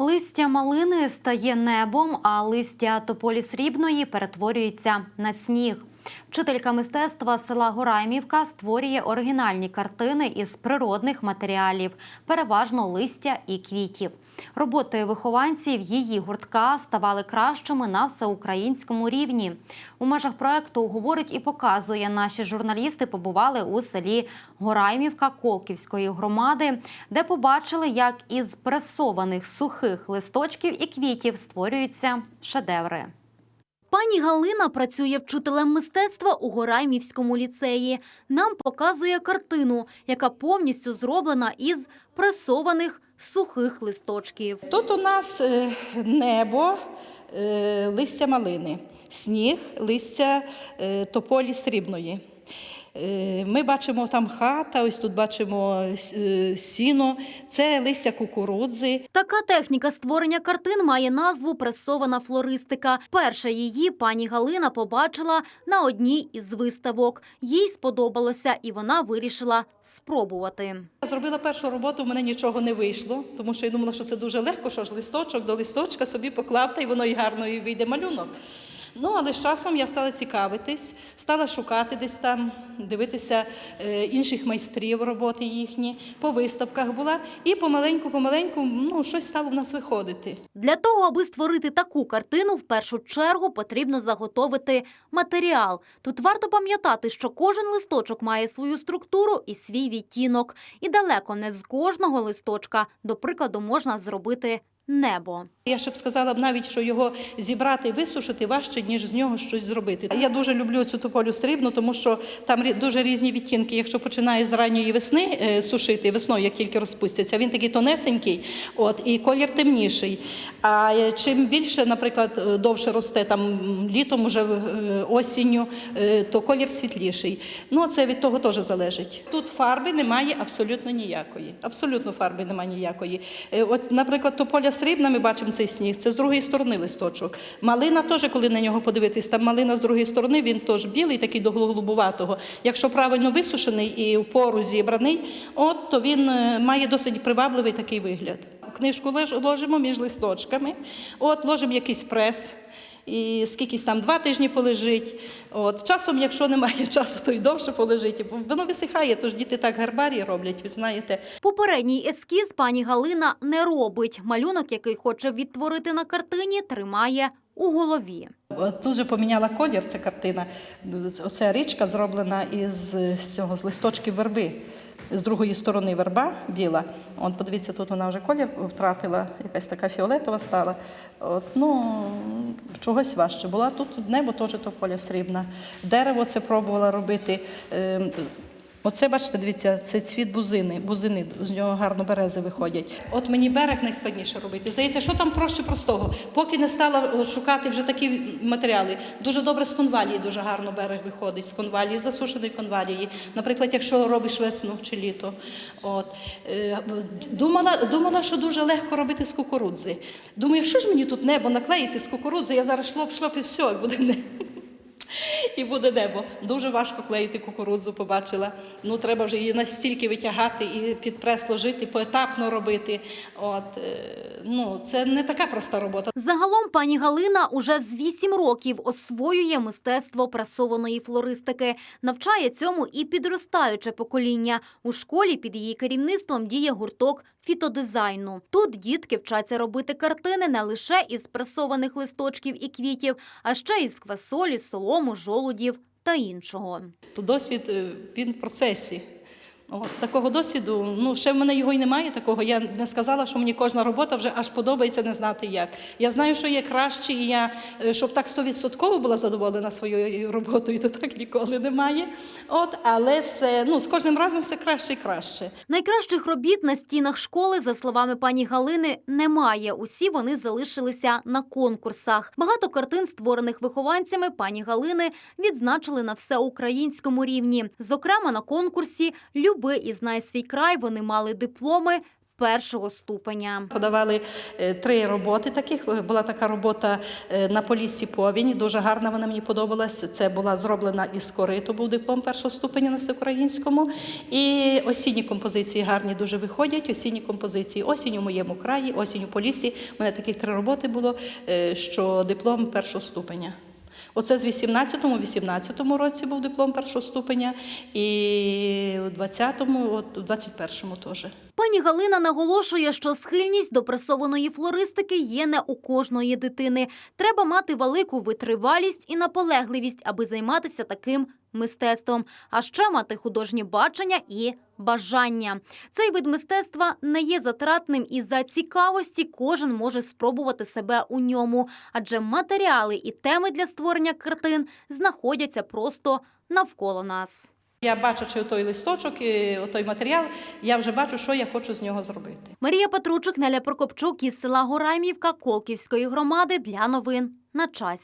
Листя малини стає небом, а листя тополі срібної перетворюється на сніг. Вчителька мистецтва села Гораймівка створює оригінальні картини із природних матеріалів, переважно листя і квітів. Роботи вихованців її гуртка ставали кращими на всеукраїнському рівні. У межах проекту говорить і показує. Наші журналісти побували у селі Гораймівка Колківської громади, де побачили, як із пресованих сухих листочків і квітів створюються шедеври. Пані Галина працює вчителем мистецтва у Гораймівському ліцеї. Нам показує картину, яка повністю зроблена із пресованих сухих листочків. Тут у нас е, небо, е, листя малини, сніг, листя е, тополі срібної. Е, Ми бачимо там хата, ось тут бачимо е, сіно, це листя кукурудзи. Така техніка створення картин має назву пресована флористика. Перша її пані Галина побачила на одній із виставок. Їй сподобалося, і вона вирішила спробувати. Я Зробила першу роботу, в мене нічого не вийшло, тому що я думала, що це дуже легко, що ж листочок до листочка собі поклав, та й воно і гарно і вийде малюнок. Ну, але з часом я стала цікавитись, стала шукати десь там, дивитися е, інших майстрів роботи їхні, по виставках була, і помаленьку-помаленьку ну, щось стало в нас виходити. Для того, аби створити таку картину, в першу чергу потрібно заготовити матеріал. Тут варто пам'ятати, що кожен листочок має свою структуру і свій відтінок. І далеко не з кожного листочка, до прикладу, можна зробити небо. Я ще б сказала навіть, що його зібрати і висушити важче, ніж з нього щось зробити. Я дуже люблю цю тополю срібну, тому що там дуже різні відтінки. Якщо починає з ранньої весни е, сушити, весною, як тільки розпустяться, він такий тонесенький, от, і колір темніший. А е, чим більше, наприклад, е, довше росте там літом, уже осінню, то колір світліший. Ну, це від того теж залежить. Тут фарби немає абсолютно ніякої. Абсолютно фарби немає ніякої. От, наприклад, тополя срібна, ми бачимо цей сніг, це з другої сторони листочок. Малина теж, коли на нього подивитись, там малина з другої сторони, він теж білий, такий до голубуватого. Якщо правильно висушений і в пору зібраний, от, то він е, має досить привабливий такий вигляд. Книжку ложимо між листочками, от, ложимо якийсь прес. І скількись там два тижні полежить. От часом, якщо немає часу, то й довше полежить. Воно висихає, тож діти так гарбарії роблять, ви знаєте. Попередній ескіз пані Галина не робить. Малюнок, який хоче відтворити на картині, тримає у голові. Тут же поміняла колір ця картина. Оця річка зроблена із цього з листочків верби. З другої сторони верба біла. От подивіться, тут вона вже колір втратила, якась така фіолетова стала. От, ну, чогось важче була. Тут небо теж тополя срібна. Дерево це пробувала робити. Ем, Оце, бачите, дивіться, це цвіт бузини. Бузини, з нього гарно берези виходять. От мені берег найскладніше робити. Здається, що там проще простого. Поки не стала шукати вже такі матеріали. Дуже добре з конвалії дуже гарно берег виходить. З конвалії, засушеної конвалії. Наприклад, якщо робиш весну чи літо. От. Е, Думала, думала, що дуже легко робити з кукурудзи. Думаю, що ж мені тут небо наклеїти з кукурудзи, я зараз шлоп-шлоп і все, і буде небо. І буде небо. Дуже важко клеїти кукурудзу, побачила. Ну, треба вже її настільки витягати і під прес ложити, поетапно робити. От, е, ну, це не така проста робота. Загалом пані Галина уже з 8 років освоює мистецтво пресованої флористики. Навчає цьому і підростаюче покоління. У школі під її керівництвом діє гурток фітодизайну. Тут дітки вчаться робити картини не лише із пресованих листочків і квітів, а ще із квасолі, солому, жолудів та іншого. Досвід е, він в процесі. От, такого досвіду, ну ще в мене його й немає такого. Я не сказала, що мені кожна робота вже аж подобається не знати як. Я знаю, що є краще, і я е, щоб так стовідсотково була задоволена своєю роботою, то так ніколи немає. От, але все ну з кожним разом все краще і краще. Найкращих робіт на стінах школи, за словами пані Галини, немає. Усі вони залишилися на конкурсах. Багато картин, створених вихованцями пані Галини, відзначили на всеукраїнському рівні. Зокрема, на конкурсі Люби і знай свій край вони мали дипломи першого ступеня. Подавали е, три роботи таких. Була така робота е, на поліссі повінь. Дуже гарна вона мені подобалась. Це була зроблена із кориту, був диплом першого ступеня на всеукраїнському. І осінні композиції гарні дуже виходять. Осінні композиції осінь у моєму краї, осінь у поліссі. У мене таких три роботи було, е, що диплом першого ступеня. Оце з 18-му, 18-му році був диплом першого ступеня, і у 20-му, от у 21-му теж. Пані Галина наголошує, що схильність до пресованої флористики є не у кожної дитини. Треба мати велику витривалість і наполегливість, аби займатися таким мистецтвом, а ще мати художнє бачення і бажання. Цей вид мистецтва не є затратним і за цікавості кожен може спробувати себе у ньому, адже матеріали і теми для створення картин знаходяться просто навколо нас. Я бачачи той листочок, і той матеріал, я вже бачу, що я хочу з нього зробити. Марія Петручик, Неля Прокопчук із села Гораймівка Колківської громади для новин на часі.